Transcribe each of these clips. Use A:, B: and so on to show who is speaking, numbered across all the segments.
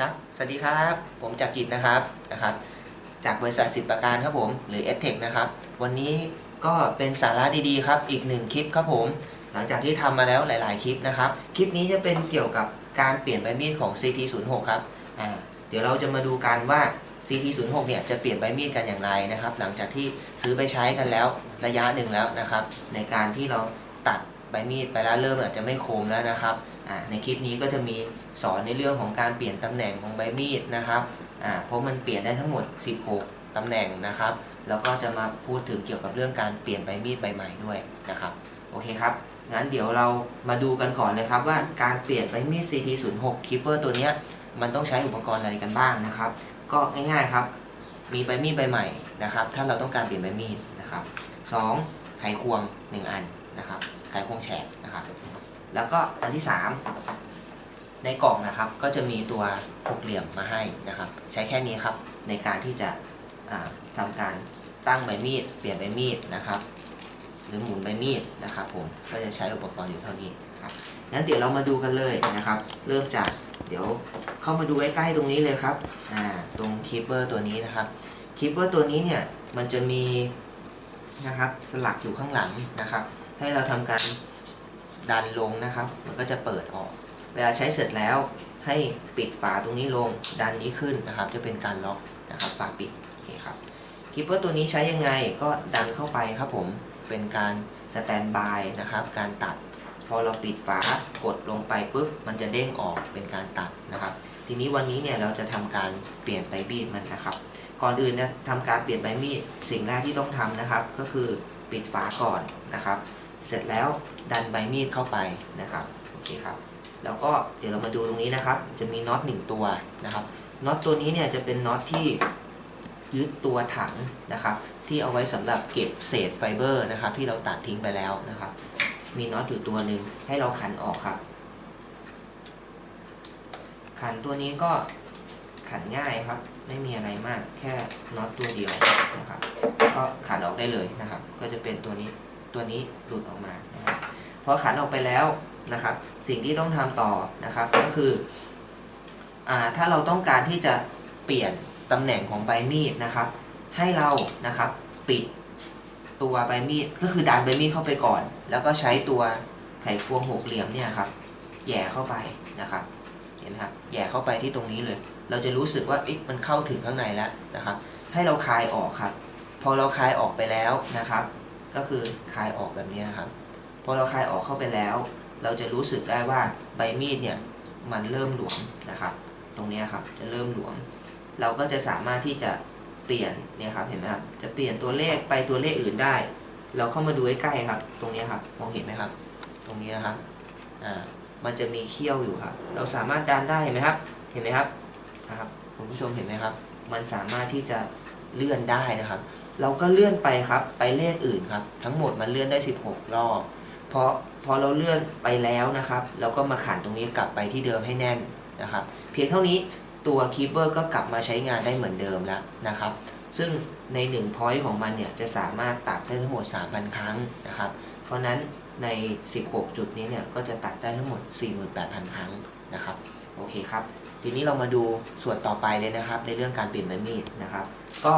A: ครับ สวัสดีครับ ผมจากกิจนะครับนะครับ จากบริษัทสิบประการครับผมหรือ e t e c h นะครับ วันนี้ก็เป็นสาระดีๆครับ อีกหนึ่งคลิปครับผม หลังจากที่ทำมาแล้วหลาย ๆ คลิปนะครับ คลิปนี้จะเป็นเกี่ยวกับการเปลี่ยนใบมีดของ CT06 ครับอ่าเดี๋ยวเราจะมาดูกันว่า CT06 เนี่ยจะเปลี่ยนใบมีดกันอย่างไรนะครับ หลังจากที่ซื้อไปใช้กันแล้วระยะหนึ่งแล้วนะครับ ในการที่เราตัดใบมีดไปแล้วเริ่มอาจจะไม่คมแล้วนะครับ ในคลิปนี้ก็จะมีสอนในเรื่องของการเปลี่ยนตำแหน่งของใบมีดนะครับเพราะมันเปลี่ยนได้ทั้งหมด 16ตำแหน่งนะครับแล้วก็จะมาพูดถึงเกี่ยวกับเรื่องการเปลี่ยนใบมีดใบใหม่ด้วยนะครับโอเคครับงั้นเดี๋ยวเรามาดูกันก่อนเลยครับว่าการเปลี่ยนใบมีด CT06 Keeper ตัวนี้มันต้องใช้อุปกรณ์อะไรกันบ้างนะครับ ก็ง่ายๆครับ มีใบมีดใบใหม่นะครับ ถ้าเราต้องการเปลี่ยนใบมีดนะครับสองไขควง 1 อันนะครับ ไขควงแฉกนะครับ แล้วก็อันที่ 3 ในกล่องนะครับก็จะมีตัวหกเหลี่ยมมาให้นะครับ ใช้แค่นี้ครับในการที่จะอ่าทำการตั้งใบมีด เปลี่ยนใบมีดนะครับ หรือหมุนใบมีดนะครับ ผมก็จะใช้อุปกรณ์อยู่เท่านี้ครับงั้นเดี๋ยวเรามาดูกันเลยนะครับ เริ่มจากเดี๋ยวเข้ามาดูใกล้ๆตรงนี้เลยครับตรงคีเปอร์ตัวนี้นะครับคีเปอร์ตัวนี้เนี่ยมันจะมีนะครับสลักอยู่ข้างหลังนะครับ ให้เราทำการ ดันลงนะครับ มันก็จะเปิดออก เวลาใช้เสร็จแล้วให้ปิดฝาตรงนี้ลงดันนี้ขึ้นนะครับ จะเป็นการล็อกนะครับฝาปิดโอเคครับคีเปอร์ตัวนี้ใช้ยังไงก็ดันเข้าไปครับผมเป็นการสแตนบายนะครับการตัด พอเราปิดฝากดลงไปปุ๊บมันจะเด้งออกเป็นการตัดนะครับ ทีนี้วันนี้เนี่ยเราจะทำการเปลี่ยนใบมีดมันนะครับ ก่อนอื่นนะทำการเปลี่ยนใบมีดสิ่งแรกที่ต้องทำนะครับ ก็คือปิดฝาก่อนนะครับ เสร็จแล้วดันใบมีดเข้าไปนะครับโอเคครับแล้วก็เดี๋ยวเรามาดูตรงนี้นะครับ จะมีน็อตหนึ่งตัวนะครับน็อตตัวนี้เนี่ยจะเป็นน็อตที่ยึดตัวถังนะครับ ที่เอาไว้สำหรับเก็บเศษไฟเบอร์นะครับ ที่เราตัดทิ้งไปแล้วนะครับ มีน็อตอยู่ตัวหนึ่งให้เราขันออกครับ ขันตัวนี้ก็ขันง่ายครับ ไม่มีอะไรมากแค่น็อตตัวเดียวนะครับ ก็ขันออกได้เลยนะครับ ก็จะเป็นตัวนี้ ตัวนี้หลุดออกมานะครับพอขันออกไปแล้วนะครับ สิ่งที่ต้องทำต่อนะครับ ก็คืออถ้าเราต้องการที่จะเปลี่ยนตำแหน่งของใบมีดนะครับ ให้เรานะครับปิดตัวใบมีดก็คือดันใบมีดเข้าไปก่อน แล้วก็ใช้ตัวไขควงหกเหลี่ยมเนี่ยครับแย่เข้าไปนะครับเห็นไหมครับแย่เข้าไปที่ตรงนี้เลย เราจะรู้สึกว่าเอ๊ะมันเข้าถึงข้างในแล้วนะครับ ให้เราคลายออกครับ พอเราคลายออกไปแล้วนะครับ ก็คือคลายออกแบบนี้ครับพอเราคลายออกเข้าไปแล้ว เราจะรู้สึกได้ว่าใบมีดเนี่ยมันเริ่มหลวมนะครับ ตรงนี้ครับจะเริ่มหลวม เราก็จะสามารถที่จะเปลี่ยนเนี่ยครับเห็นไหมครับจะเปลี่ยนตัวเลขไปตัวเลขอื่นได้ เราเข้ามาดูใกล้ๆครับ ตรงนี้ครับมองเห็นไหมครับ ตรงนี้นะครับอ่ามันจะมีเขี้ยวอยู่ครับ เราสามารถดันได้เห็นไหมครับ เห็นไหมครับนะครับคุณผู้ชมเห็นไหมครับ มันสามารถที่จะเลื่อนได้นะครับ เราก็เลื่อนไปครับ ไปเลขอื่นครับ ทั้งหมดมันเลื่อนได้ 16 รอบ เพอพอเราเลื่อนไปแล้วนะครับ เราก็มาขันตรงนี้กลับไปที่เดิมให้แน่นนะครับ เพียงเท่านี้ตัวคีเปอร์ก็กลับมาใช้งานได้เหมือนเดิมแล้วนะครับ ซึ่งใน1 point ของมันเนี่ยจะสามารถตัดได้ทั้งหมด 3,000 ครั้งนะครับ เพราะนั้นใน 16 จุดนี้เนี่ยก็จะตัดได้ทั้งหมด 48,000 ครั้งนะครับ โอเคครับ ทีนี้เรามาดูส่วนต่อไปเลยนะครับ ในเรื่องการเปลี่ยนมีดนะครับ ก็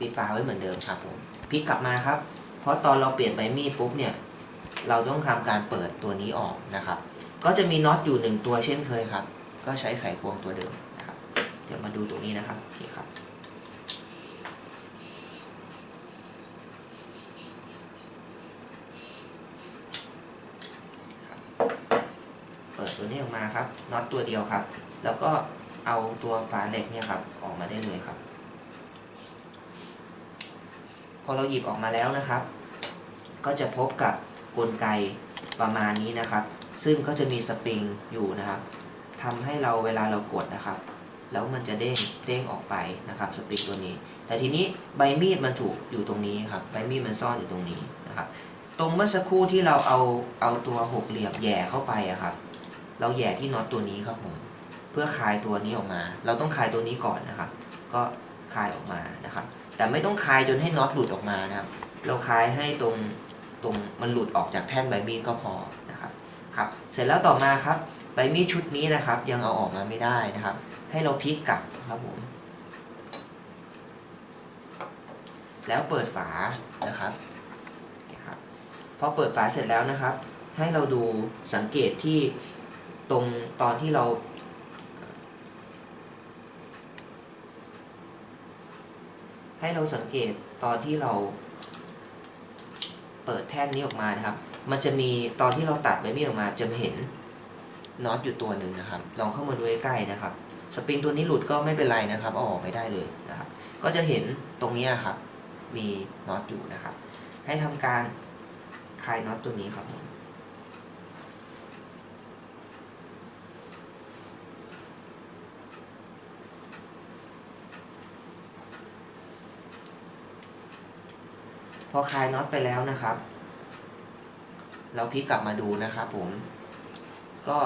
A: ปิดฝาไว้เหมือนเดิมครับผมพลิกกลับมาครับ เพราะตอนเราเปลี่ยนใบมีดปุ๊บเนี่ย เราต้องทำการเปิดตัวนี้ออกนะครับ ก็จะมีน็อตอยู่หนึ่งตัวเช่นเคยครับ ก็ใช้ไขควงตัวเดิมนะครับ เดี๋ยวมาดูตรงนี้นะครับโอเคครับเปิดตัวนี้ออกมาครับน็อตตัวเดียวครับ แล้วก็เอาตัวฝาเหล็กเนี่ยครับออกมาได้เลยครับ พ อเราหยิบออกมาแล้วนะครับ ก็จะพบกับกลไกประมาณนี้นะครับ ซึ่งก็จะมีสปริงอยู่นะครับทำให้เราเวลาเรากดนะครับ แล้วมันจะเด้งเด้งออกไปนะครับสปริงตัวนี้ แต่ทีนี้ใบมีดมันถูกอยู่ตรงนี้ครับใบมีดมันซ่อนอยู่ตรงนี้นะครับ ตรงเมื่อสักครู่ที่เราเอาเอาตัวหกเหลี่ยมแย่เข้าไปอะครับ เราแย่ที่น็อตตัวนี้ครับผมเพื่อคลายตัวนี้ออกมา เราต้องคลายตัวนี้ก่อนนะครับ ก็คลายออกมานะครับ แต่ไม่ต้องคลายจนให้น็อตหลุดออกมานะครับ เราคลายให้ตรงตรงมันหลุดออกจากแท่นใบมีดก็พอนะครับครับเสร็จแล้วต่อมาครับใบใบมีดชุดนี้นะครับ ยังเอาออกมาไม่ได้นะครับ ให้เราพลิกกลับครับผมแล้วเปิดฝานะครับนะครับพอเปิดฝาเสร็จแล้วนะครับ ให้เราดูสังเกตที่ตรงตอนที่เรา ให้เราสังเกตตอนที่เราเปิดแท่นนี้ออกมานะครับ มันจะมีตอนที่เราตัดใบมีดออกมา จะเห็นน็อตอยู่ตัวหนึ่งนะครับ ลองเข้ามาดูใกล้ๆนะครับ สปริงตัวนี้หลุดก็ไม่เป็นไรนะครับเอาออกไม่ได้เลยนะครับ ก็จะเห็นตรงนี้ครับ มีน็อตอยู่นะครับ ให้ทำการคลายน็อตตัวนี้ครับ พอคลายน็อตไปแล้วนะครับ เราพลิกกลับมาดูนะครับผม ก็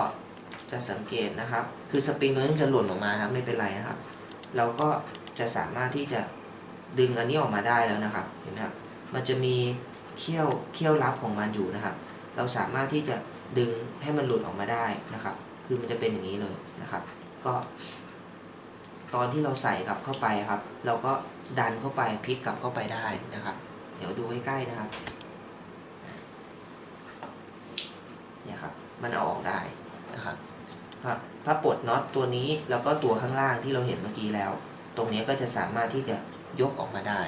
A: จะสังเกตนะครับ คือสปริงตัวนี้จะหล่นออกมานะครับไม่เป็นไรนะครับ เราก็จะสามารถที่จะดึงอันนี้ออกมาได้แล้วนะครับ เห็นไหมครับ มันจะมีเขี้ยวเขี้ยวลับของมันอยู่นะครับ เราสามารถที่จะดึงให้มันหลุดออกมาได้นะครับ คือมันจะเป็นอย่างนี้เลยนะครับ ก็ ตอนที่เราใส่กลับเข้าไปครับ เราก็ดันเข้าไปพลิกกลับเข้าไปได้นะครับ ดี๋ยวดูใใกล้ๆนะครับเนี่ยครับ มันเอาออกได้นะครับครับถ้าปลดน็อตตัวนี้แล้วก็ตัวข้างล่างที่เราเห็นเมื่อกี้แล้ว ตรงนี้ก็จะสามารถที่จะยกออกมาได้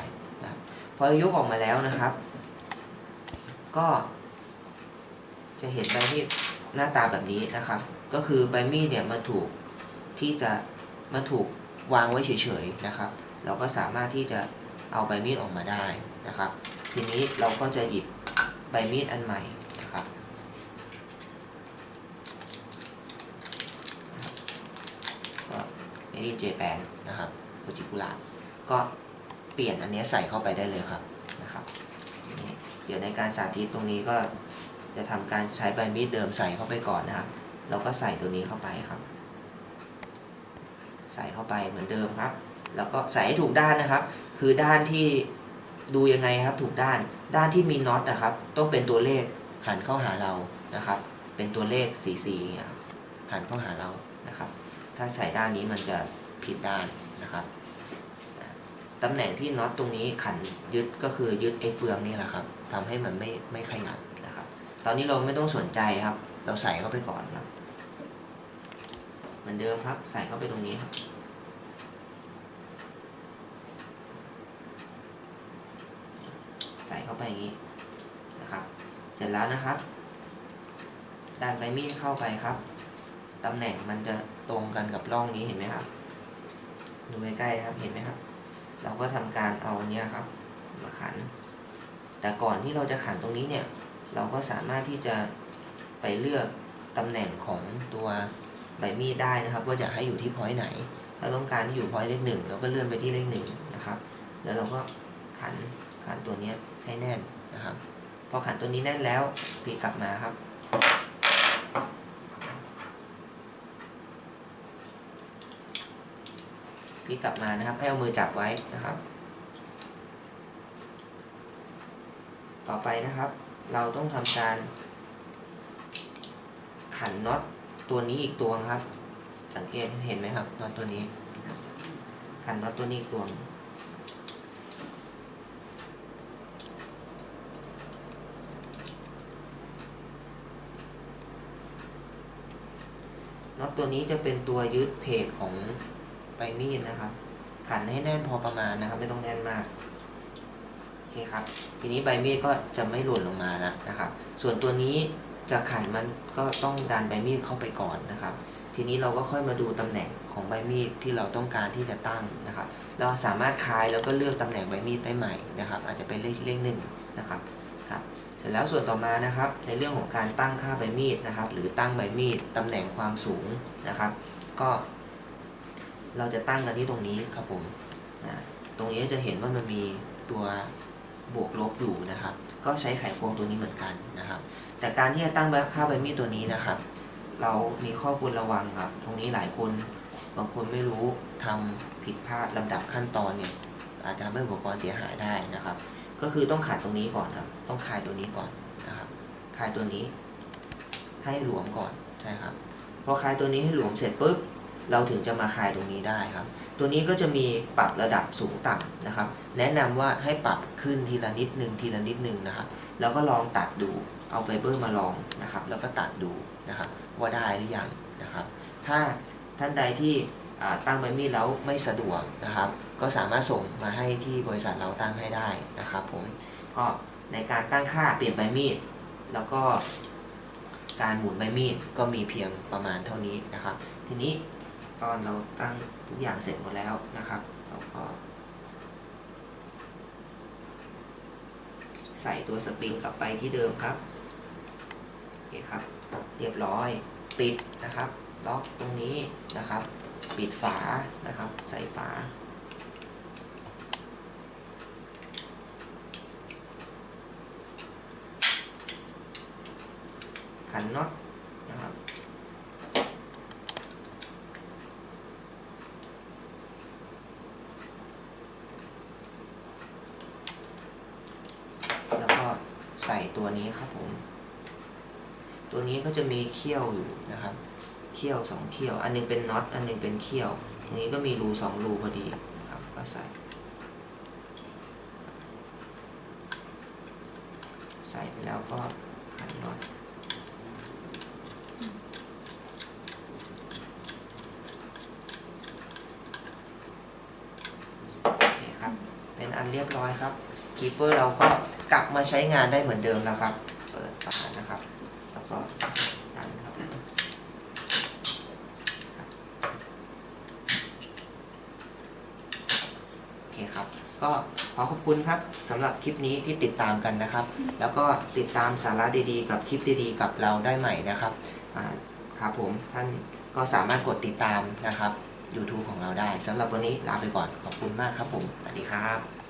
A: นะครับพอยกออกมาแล้วนะครับ ก็ จะเห็นใบมีดหน้าตาแบบนี้นะครับ ก็คือใบมีดเนี่ยมาถูกที่จะมาถูกวางไว้เฉยๆนะครับ เราก็สามารถที่จะ เอาใบมีดออกมาได้นะครับ ทีนี้เราก็จะหยิบใบมีดอันใหม่นะครับ ก็เมดิเจแปนนะครับฟูจิคุระก็เปลี่ยนอันนี้ใส่เข้าไปได้เลยครับนะครับเดี๋ยวในการสาธิตตรงนี้ก็จะทำการใช้ใบมีดเดิมใส่เข้าไปก่อนนะครับ เราก็ใส่ตัวนี้เข้าไปครับ ใส่เข้าไปเหมือนเดิมครับ แล้วก็ใส่ให้ถูกด้านนะครับ คือด้านที่ดูยังไงครับ ถูกด้านด้านที่มีน็อตนะครับ ต้องเป็นตัวเลขหันเข้าหาเรานะครับ เป็นตัวเลขสีสีอย่างเงี้ยหันเข้าหาเรานะครับ ถ้าใส่ด้านนี้มันจะผิดด้านนะครับตำแหน่งที่น็อตตรงนี้ขันยึดก็คือยึดไอ้เฟืองนี่แหละครับทำให้มันไม่ไม่ขยับนะครับ ตอนนี้เราไม่ต้องสนใจครับ เราใส่เข้าไปก่อนครับ เหมือนเดิมครับ ใส่เข้าไปตรงนี้ครับ ใส่เข้าไป อย่างนี้นะครับ เสร็จแล้วนะครับ ดันใบมีดเข้าไปครับตำแหน่งมันจะตรงกันกับร่องนี้เห็นไหมครับ ดูใกล้ๆครับ เห็นไหมครับ เราก็ทำการเอาอันเนี้ยครับ มาขัน แต่ก่อนที่เราจะขันตรงนี้เนี่ย เราก็สามารถที่จะไปเลือกตำแหน่งของตัวใบมีดได้นะครับ ว่าจะให้อยู่ที่พอยต์ไหน ถ้าต้องการที่อยู่พอยต์เลขหนึ่งเราก็เลื่อนไปที่เลขหนึ่งนะครับ แล้วเราก็ ขันขันตัวนี้ให้แน่นนะครับ พอขันตัวนี้แน่นแล้วพลิกกลับมาครับพลิกกลับมานะครับ ให้เอามือจับไว้นะครับ ต่อไปนะครับ เราต้องทำการขันน็อตตัวนี้อีกตัวครับ สังเกตเห็นไหมครับน็อตตัวนี้ ขันน็อตตัวนี้อีกตัว หนึ่งน็อตตัวนี้จะเป็นตัวยึดเพจของใบมีดนะครับ ขันให้แน่นพอประมาณนะครับ ไม่ต้องแน่นมากโอเคครับ ทีนี้ใบมีดก็จะไม่หล่นลงมาแล้วนะครับ ส่วนตัวนี้จะขันมันก็ต้องดันใบมีดเข้าไปก่อนนะครับ ทีนี้เราก็ค่อยมาดูตำแหน่งของใบมีดที่เราต้องการที่จะตั้งนะครับ เราสามารถคลายแล้วก็เลือกตำแหน่งใบมีดได้ใหม่นะครับ อาจจะเป็นเลขเลขหนึ่งนะครับ ร็จแล้วส่วนต่อมานะครับในเรื่องของการตั้งค่าใบมีดนะครับ หรือตั้งใบมีดตำแหน่งความสูงนะครับ ก็เราจะตั้งกันที่ตรงนี้ครับผมนะตรงนี้จะเห็นว่ามันมีตัวบวกลบอยู่นะครับ ก็ใช้ไขควงตัวนี้เหมือนกันนะครับ แต่การที่จะตั้งค่าใบมีดตัวนี้นะครับ เรามีข้อควรระวังครับ ตรงนี้หลายคนบางคนไม่รู้ทำผิดพลาดลำดับขั้นตอนเนี่ยอาจจะทำให้อุปกรณ์เสียหายได้นะครับ ก็คือต้องขัดตรงนี้ก่อนครับ ต้องคายตัวนี้ก่อนนะครับคายตัวนี้ให้หลวมก่อนใช่ครับ พอคายตัวนี้ให้หลวมเสร็จปุ๊บ เราถึงจะมาคายตรงนี้ได้ครับ ตัวนี้ก็จะมีปรับระดับสูงต่ำนะครับ แนะนำว่าให้ปรับขึ้นทีละนิดหนึ่งทีละนิดหนึ่งนะครับ แล้วก็ลองตัดดู เอาไฟเบอร์มาลองนะครับ แล้วก็ตัดดูนะครับ ว่าได้หรือยังนะครับ ถ้าท่านใดที่ ตั้งใบมีดแล้วไม่สะดวกนะครับ ก็สามารถส่งมาให้ที่บริษัทเราตั้งให้ได้นะครับผมก็ในการตั้งค่าเปลี่ยนใบมีดแล้วก็การหมุนใบมีดก็มีเพียงประมาณเท่านี้นะครับ ทีนี้ตอนเราตั้งทุกอย่างเสร็จหมดแล้วนะครับเราก็ใส่ตัวสปริงกลับไปที่เดิมครับโอเคครับ เรียบร้อยปิดนะครับ ล็อกตรงนี้นะครับ ปิดฝานะครับ ใส่ฝา ขันน็อตนะครับแล้วก็ใส่ตัวนี้ครับผม ตัวนี้ก็จะมีเขี้ยวอยู่นะครับ เขี้ยวสองเขี้ยว อันหนึงเป็นน็อตอันหนึงเป็นเขี้ยว ตรงนี้ก็มีรูสองรูพอดีครับก็ใส่ใส่ไปแล้วก็ขันน็อตโอเคครับเป็นอันเรียบร้อยครับคีเปอร์เราก็กลับมาใช้งานได้เหมือนเดิมแล้วครับ เปิดฝานะครับ แล้วก็ดันครับ โอ เคครับ ก็ขอขอบคุณครับสำหรับคลิปนี้ที่ติดตามกันนะครับ แล้วก็ติดตามสาระดีๆ กับคลิปดีๆ กับเราได้ใหม่นะครับอ่าครับผมท่านก็สามารถกดติดตามนะครับ YouTube ของเราได้สำหรับวันนี้ลาไปก่อนขอบคุณมากครับผมสวัสดีครับ